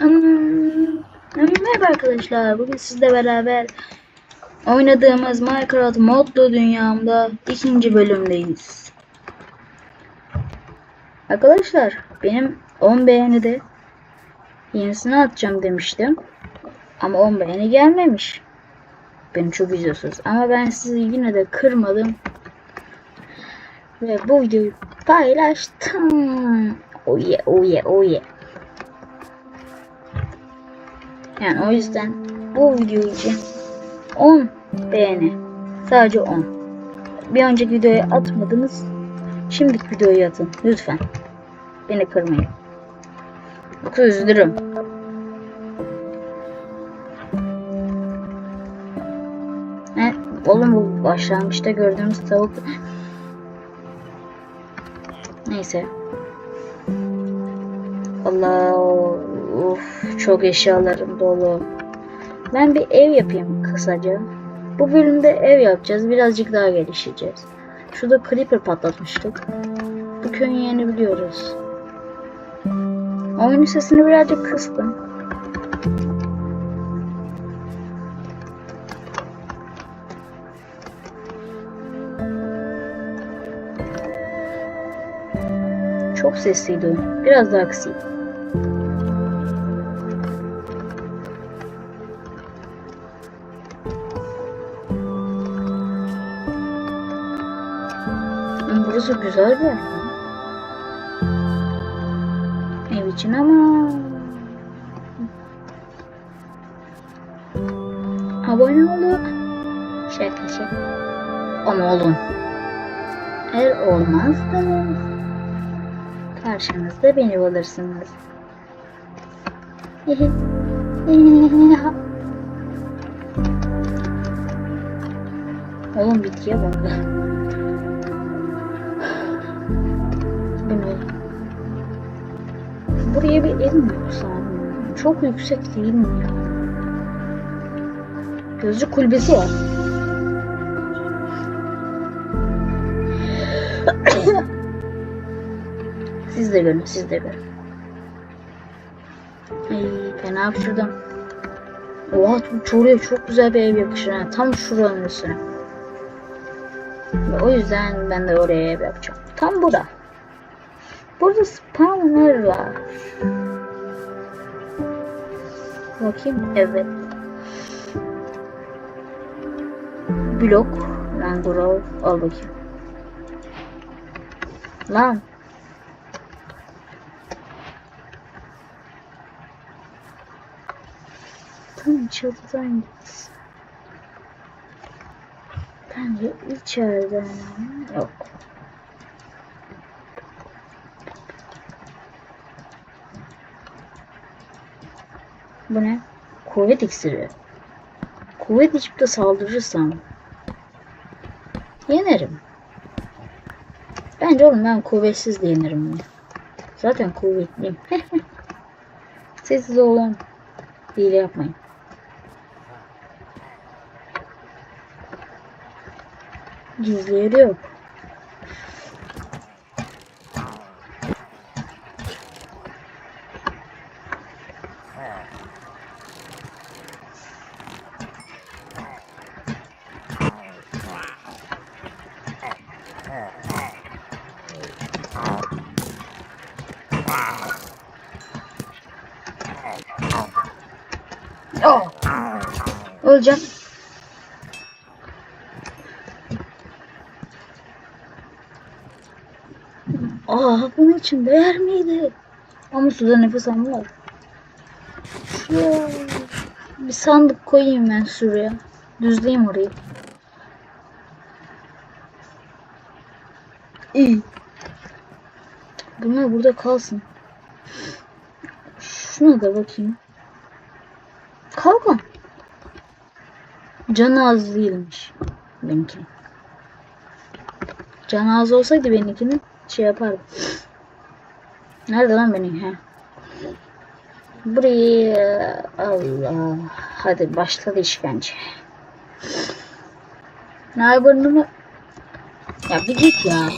Merhaba arkadaşlar. Bugün sizle beraber oynadığımız Minecraft modlu dünyamda ikinci bölümdeyiz. Arkadaşlar benim 10 beğeni de yenisini atacağım demiştim. Ama 10 beğeni gelmemiş. Beni çok üzüyorsunuz. Ama ben sizi yine de kırmadım. Ve bu videoyu paylaştım. Oh yeah, oh. Yani o yüzden bu video için 10 beğeni. Sadece 10. Bir önceki videoya atmadınız. Şimdiki videoyu atın. Lütfen. Beni kırmayın. Yoksa üzülürüm. He, oğlum bu başlangıçta gördüğümüz tavuk. Neyse. Allah of çok eşyalarım dolu. Ben bir ev yapayım kısaca. Bu bölümde ev yapacağız. Birazcık daha gelişeceğiz. Şurada creeper patlatmıştık. Bu köyün yerini biliyoruz. Oyunun sesini birazcık kıstım. Çok sesliydi oyun. Biraz daha kısayım. Burası güzel bir yer. Ev için ama... Abone olun. Şaka şaka. Ama olun. Eğer olmazsanız karşınızda beni bulursunuz. Oğlum bitkiye bak. Buraya bir ev mi yapsam? Çok yüksek değil mi ya? Gözcü kulübesi var. siz de görün, siz de görün. Ay fena hapşırdım. Oha şuraya çok güzel bir ev yakışır. ha. Tam şuranın üstüne. O yüzden ben de oraya ev yapacağım. Tam burada. Burada spawner var. Bakayım. Evet. Blok. Lan grow. Al bakayım. Lan. Tam çatıdan gitsin. Bence içeriden yok. Bu ne? Kuvvet iksiri. Kuvvet içip de saldırırsam yenerim. Bence oğlum ben kuvvetsiz de yenirim bunu. Zaten kuvvetliyim. Sessiz olun. Hile yapmayın. Gizli yeri yok. Öleceğim. Aa bunun için değer miydi? Ama suda nefes alma var. Bir sandık koyayım ben şuraya. Düzleyeyim orayı. İyi. Bunlar burada kalsın. Şuna da bakayım. Kalkan. Canı az değilmiş. Benimki. Canı az olsaydı benimkini şey yapardım. Nerede lan benim? He. Burayı Allah. Hadi başladı işkence. Ne burnunu? Ya bir git ya.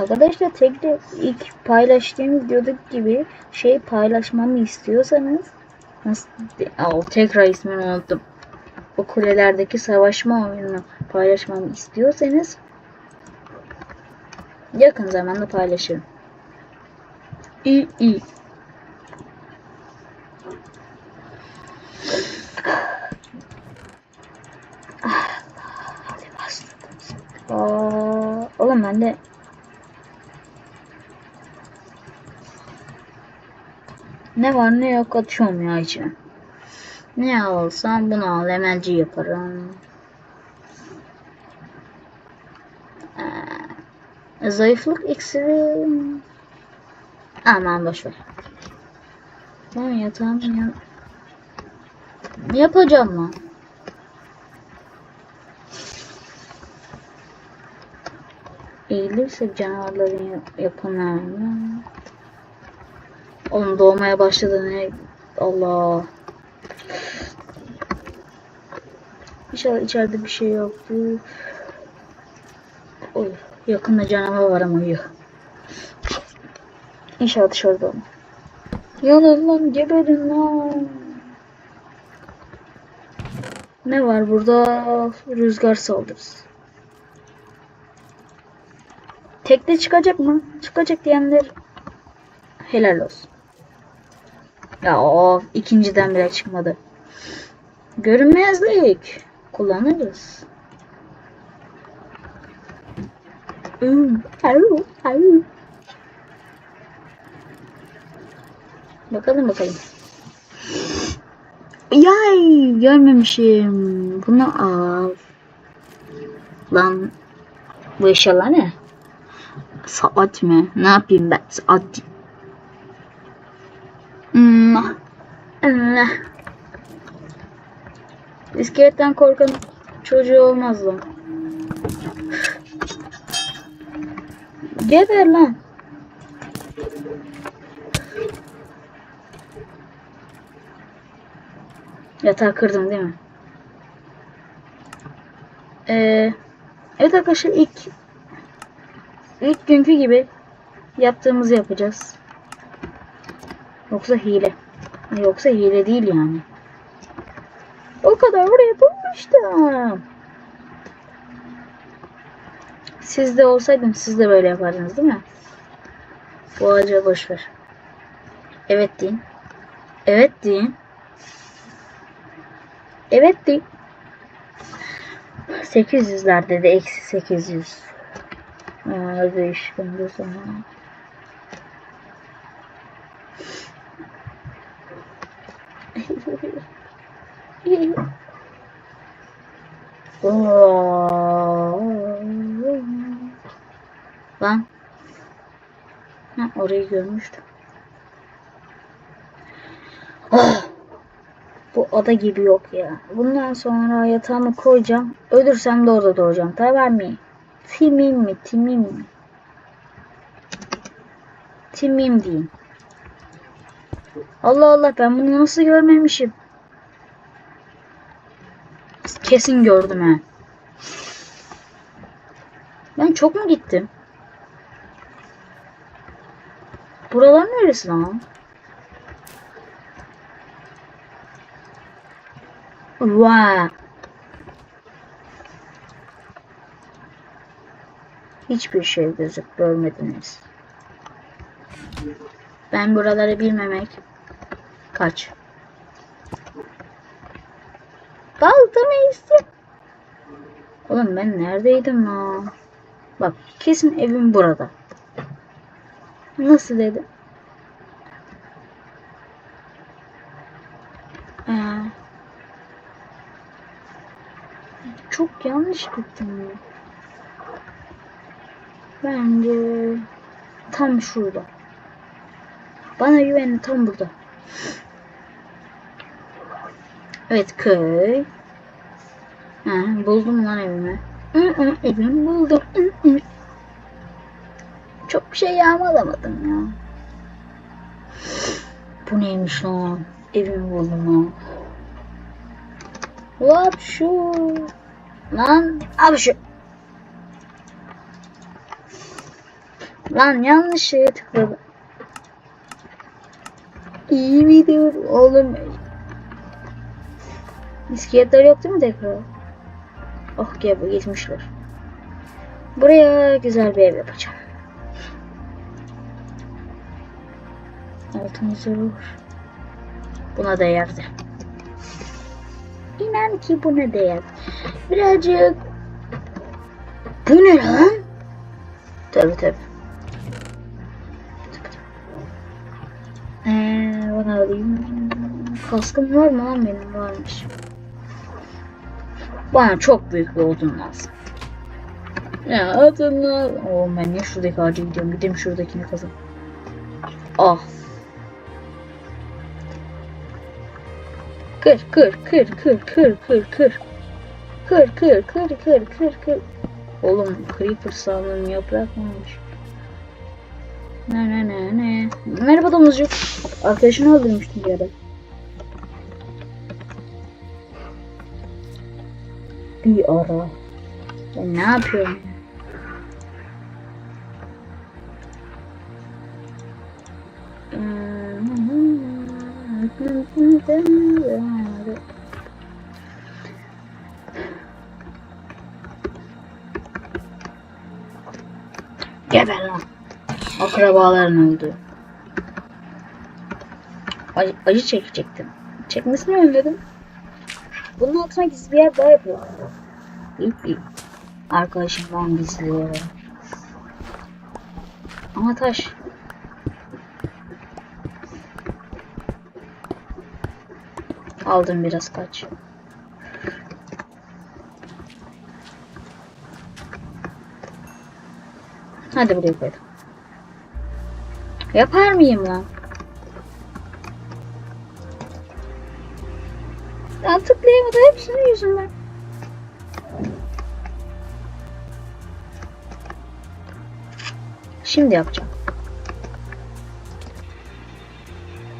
Arkadaşlar tekrar ilk paylaştığım videodaki gibi şey paylaşmamı istiyorsanız nasıl Aa, tekrar ismini unuttum. O kulelerdeki savaşma oyununu paylaşmamı istiyorsanız yakın zamanda paylaşırım. İyi iyi. Aa, oğlum ben de ne var ne yok atıyorum ya içine. Ne alsam bunu al emelci yaparım. Ee, zayıflık iksiri aman boşver. Ben yatağım ya. Yapacağım lan. Eğilirse canavarların yap- yapımlarını. Oğlum doğmaya başladı ne? Allah. İnşallah içeride bir şey yoktu. Oy, yakında canavar var ama uyuyor. İnşallah dışarıda olmaz. Yanın lan geberin lan. Ne var burada? Rüzgar saldırısı. Tekte çıkacak mı? Çıkacak diyenler helal olsun. Ya o ikinciden bile çıkmadı. Görünmezlik kullanırız. Bakalım bakalım. Yay görmemişim. Bunu al. Lan bu eşyalar ne? Saat mi? Ne yapayım ben? Saat. İskeletten korkan çocuğu olmaz lan. Geber lan. Yatağı kırdım değil mi? Ee, evet arkadaşlar ilk ilk günkü gibi yaptığımızı yapacağız. Yoksa hile. Yoksa hile değil yani. O kadar buraya bulmuştum. Siz de olsaydım siz de böyle yapardınız değil mi? Bu ağaca boş ver. Evet deyin. Evet deyin. Evet deyin. 800'ler dedi. Eksi 800. Aa, değişkin bu zaman. Lan. Ha, orayı görmüştüm. Ah! Bu ada gibi yok ya. Bundan sonra yatağımı koyacağım. Ölürsem de orada doğacağım. Tamam mı? Timim mi? Timim mi? Timim diyeyim. Allah Allah ben bunu nasıl görmemişim? Kesin gördüm ha. Ben çok mu gittim? Buralar neresi lan? Vay. Hiçbir şey gözük görmediniz. Ben buraları bilmemek. Kaç. İstiyor. Oğlum ben neredeydim lan? Bak kesin evim burada. Nasıl dedi? Ee, çok yanlış gittim. ya. Bence tam şurada. Bana güvenin tam burada. Evet köy. Ha, buldum lan evimi. Evimi buldum. Çok bir şey yağmalamadım ya. Bu neymiş lan? Evimi buldum lan. Hop şu. Lan abi şu. Lan yanlış şeye tıkladım. İyi video oğlum. İskeletler yok değil mi tekrar? Oh gel gitmişler. Buraya güzel bir ev yapacağım. Altın zırh. Buna değerdi. İnan ki buna değer. Birazcık. Bu ne lan? Tabi tabi. Ee, bana alayım. Kaskım var mı lan benim? Varmış. Bana çok büyük bir odun lazım. Ya adını... Oo ben niye şuradaki ağaca gidiyorum? Gideyim şuradakini kazan. Ah. Kır kır kır kır kır kır kır. Kır kır kır kır kır kır. Oğlum Creeper sağlığım yaprak mı olmuş? Ne ne ne ne. Merhaba domuzcuk. Arkadaşını öldürmüştüm bir ara. Bir ara. Ben ne yapıyorum? ya? Geber lan. Akrabaların öldü. Acı, acı çekecektim. Çekmesini önledim. Bunun altına gizli bir yer daha yapıyorum. Arkadaşımdan gizli. Ama taş. Aldım biraz kaç. Hadi buraya koydum. Yapar mıyım lan? Hepsinin yüzünden. Şimdi yapacağım.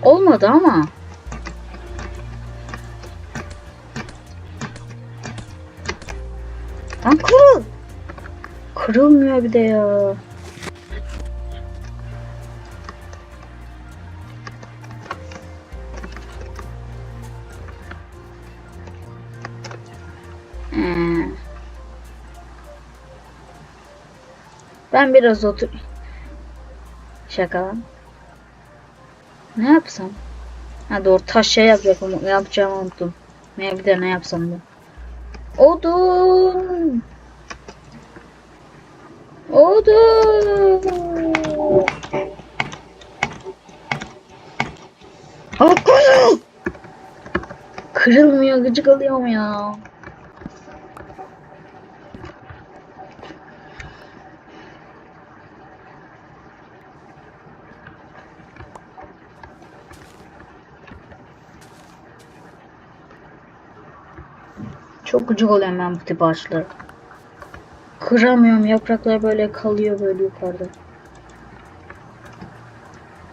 Olmadı ama. Lan kırıl. Kırılmıyor bir de ya. Ben biraz otur. Şaka lan. Ne yapsam? Ha doğru taş şey yapacaktım. Yapacağımı unuttum. Ne bir de ne yapsam ben. Odun. Odun. Kırılmıyor gıcık alıyorum ya. Çok gıcık oluyorum ben bu tip ağaçlara. Kıramıyorum yapraklar böyle kalıyor böyle yukarıda.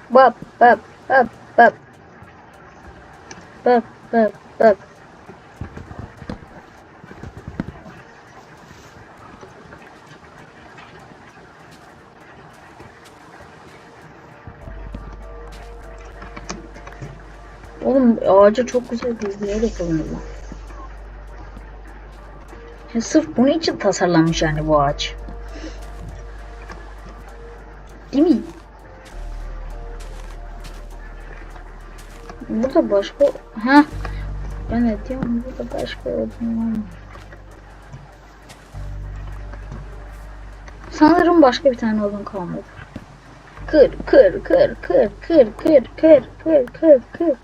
Bap bap bap bap. Bap bap bap. Oğlum ağaca çok güzel bir yer yapalım sırf bunun için tasarlanmış yani bu ağaç. Değil mi? Burada başka... Ha. Ben de diyorum burada başka odun var? Sanırım başka bir tane odun kalmadı. Kır kır kır kır kır kır kır kır kır kır.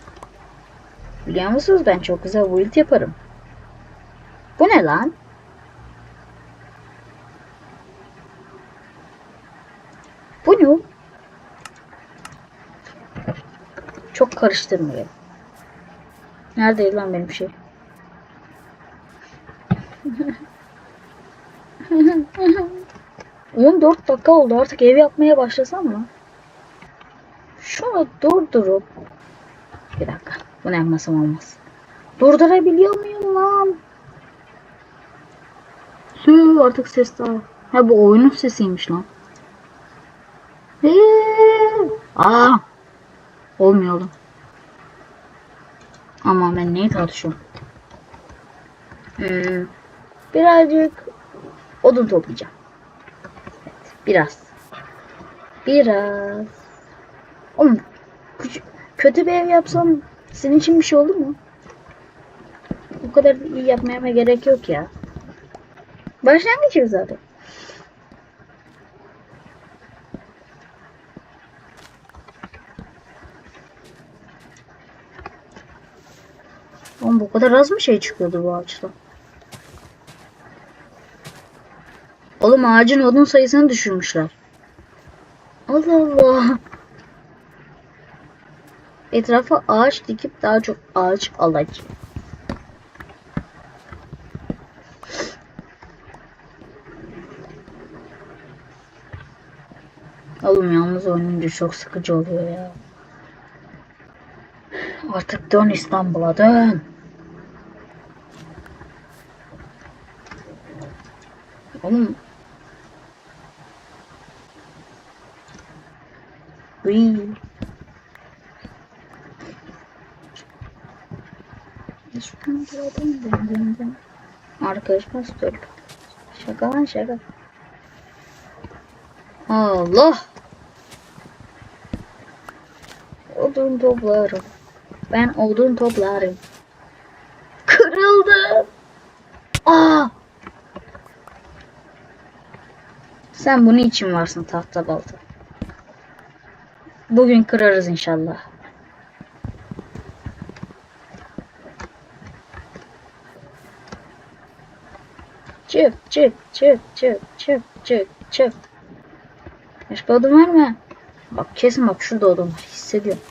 Biliyor musunuz ben çok güzel build yaparım. Bu ne lan? Bu ne? Çok karıştırmayayım. Neredeydi lan benim şey? On dört dakika oldu artık ev yapmaya başlasam mı? Şunu durdurup bir dakika bunu yapmasam olmaz. Durdurabiliyor muyum lan? Hı, artık ses daha. Ha bu oyunun sesiymiş lan. Eee! Aa! Olmuyor oğlum. Ama ben neyi tartışıyorum? Hmm, birazcık odun toplayacağım. Evet, biraz. Biraz. Oğlum kötü bir ev yapsam senin için bir şey olur mu? Bu kadar iyi yapmaya gerek yok ya. Başlangıç zaten. Oğlum bu kadar az mı şey çıkıyordu bu ağaçta? Oğlum ağacın odun sayısını düşürmüşler. Allah Allah. Etrafa ağaç dikip daha çok ağaç alacak. Oğlum yalnız oynayınca çok sıkıcı oluyor ya. Artık dön İstanbul'a dön. Oğlum. Uy. Arkadaş pastör. Şaka lan şaka. Allah. Odun toplarım. Ben odun toplarım. Kırıldı. Aa. Sen bunun için varsın tahta balta. Bugün kırarız inşallah. Çık çık çık çık çık çık çık. Başka odun var mı? Bak kesin bak şurada odun var hissediyorum.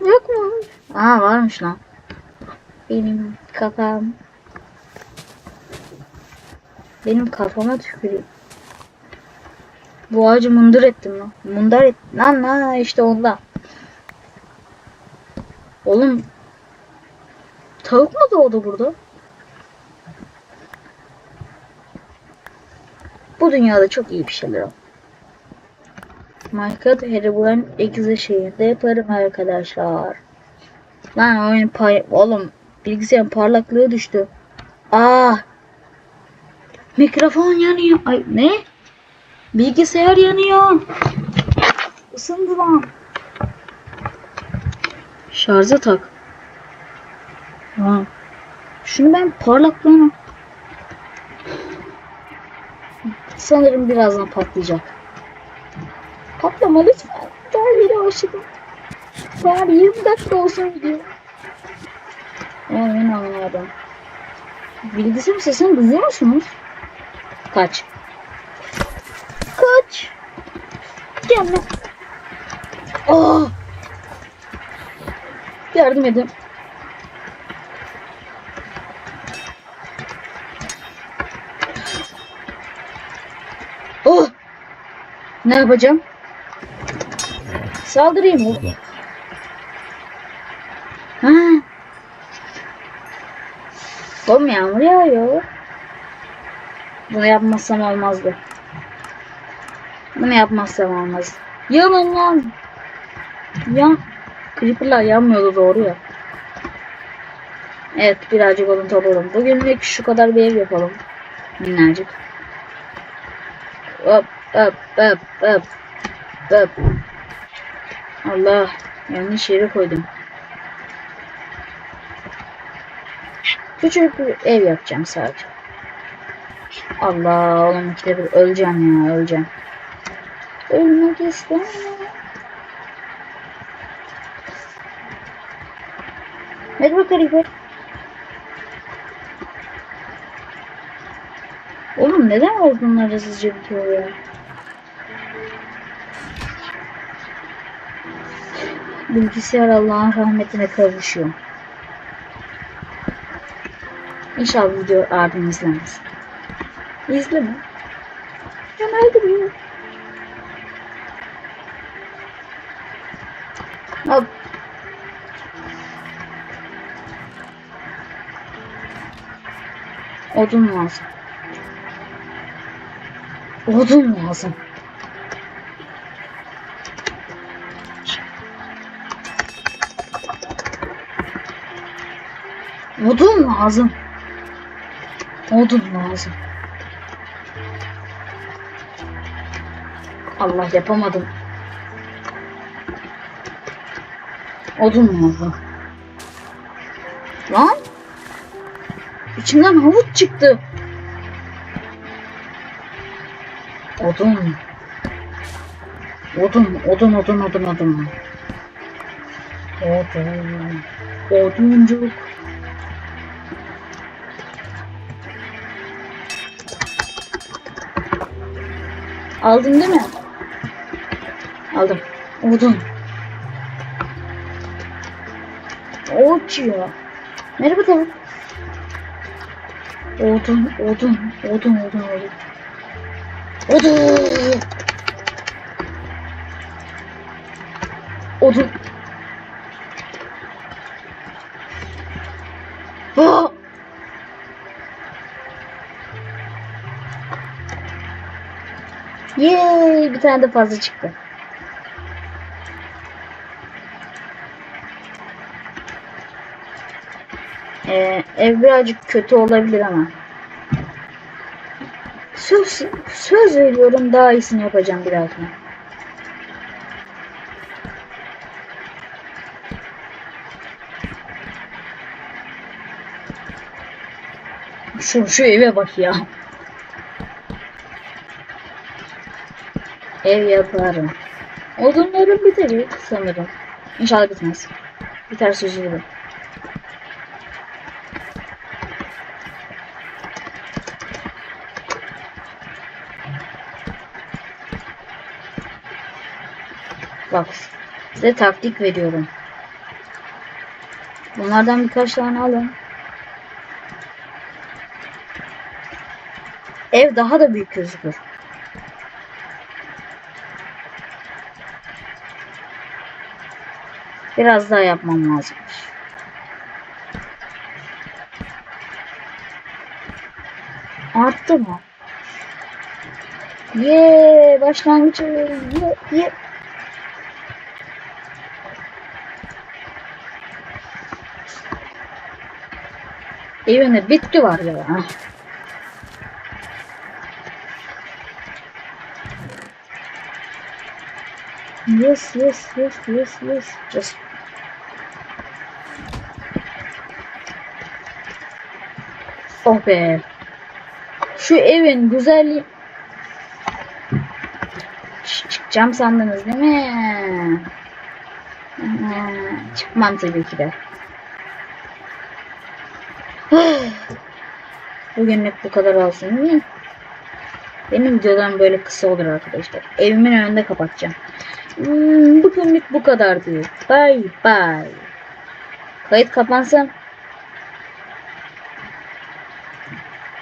Yok mu? Aa varmış lan. Benim kafam. Benim kafama tükürüyor. Bu ağacı mundur ettim lan. Mundar et. Lan lan işte onda. Oğlum. Tavuk mu doğdu burada? Bu dünyada çok iyi bir şeyler o. Minecraft Herobrine ekize şeyinde yaparım arkadaşlar. Lan oyun pay... Oğlum bilgisayarın parlaklığı düştü. Aa! Mikrofon yanıyor. Ay ne? Bilgisayar yanıyor. Isındı lan. Şarja tak. Ha. Şunu ben parlaklığını... Sanırım birazdan patlayacak. Patlama lütfen. Daha yeni başladım. Bari 20 dakika olsun video. Oyun anladım. Bilgisayar sesini duyuyor musunuz? Kaç. Kaç. Gelme. Oh. Yardım edin. Oh. Ne yapacağım? Saldırayım mı? Ha. Oğlum yağmur yağıyor. Bunu yapmazsam olmazdı. Bunu yapmazsam olmaz. Yanın lan. Ya. Creeper'lar yanmıyordu doğru ya. Evet birazcık odun toplayalım. Bugünlük şu kadar bir ev yapalım. Minnacık. Hop hop hop hop hop. Allah yanlış yere koydum. Küçük bir ev yapacağım sadece. Allah oğlum ikide bir öleceğim ya öleceğim. Ölmek istemiyorum. Bakalım Creeper. Oğlum neden orgunlar hızlıca bitiyor ya? Bilgisayar Allah'ın rahmetine kavuşuyor. İnşallah video abim izlemez. İzleme. Hemen duruyor. Hop. Odun lazım. Odun lazım. Odun lazım. Odun lazım. Allah yapamadım. Odun lazım. Lan. İçimden havuç çıktı. Odun. Odun, odun, odun, odun, odun. Odun. Oduncuk. Aldın değil mi? Aldım. Odun. Uçuyor. Merhaba tavuk. Odun, odun, odun, odun, odun. Odun. Odun. Aa! Yay! Bir tane de fazla çıktı. Ee, ev birazcık kötü olabilir ama. Söz, söz veriyorum daha iyisini yapacağım bir dahakine. Şu, şu eve bak ya. Ev yaparım. Odunlarım bitecek sanırım. İnşallah bitmez. Biter sözü Bak size taktik veriyorum. Bunlardan birkaç tane alın. Ev daha da büyük gözükür. Biraz daha yapmam lazım. Arttı mı? Ye başlangıç ye ye. Evinde bitki var ya. Yes, yes, yes, yes, yes. Just Oh be. Şu evin güzelliği... Çıkacağım sandınız değil mi? Ha, Çıkmam tabii ki de. Bugünlük bu kadar olsun? Benim videolarım böyle kısa olur arkadaşlar. Evimin önünde kapatacağım. Hmm, bugünlük bu kadardı. Bye bye. Kayıt kapansın.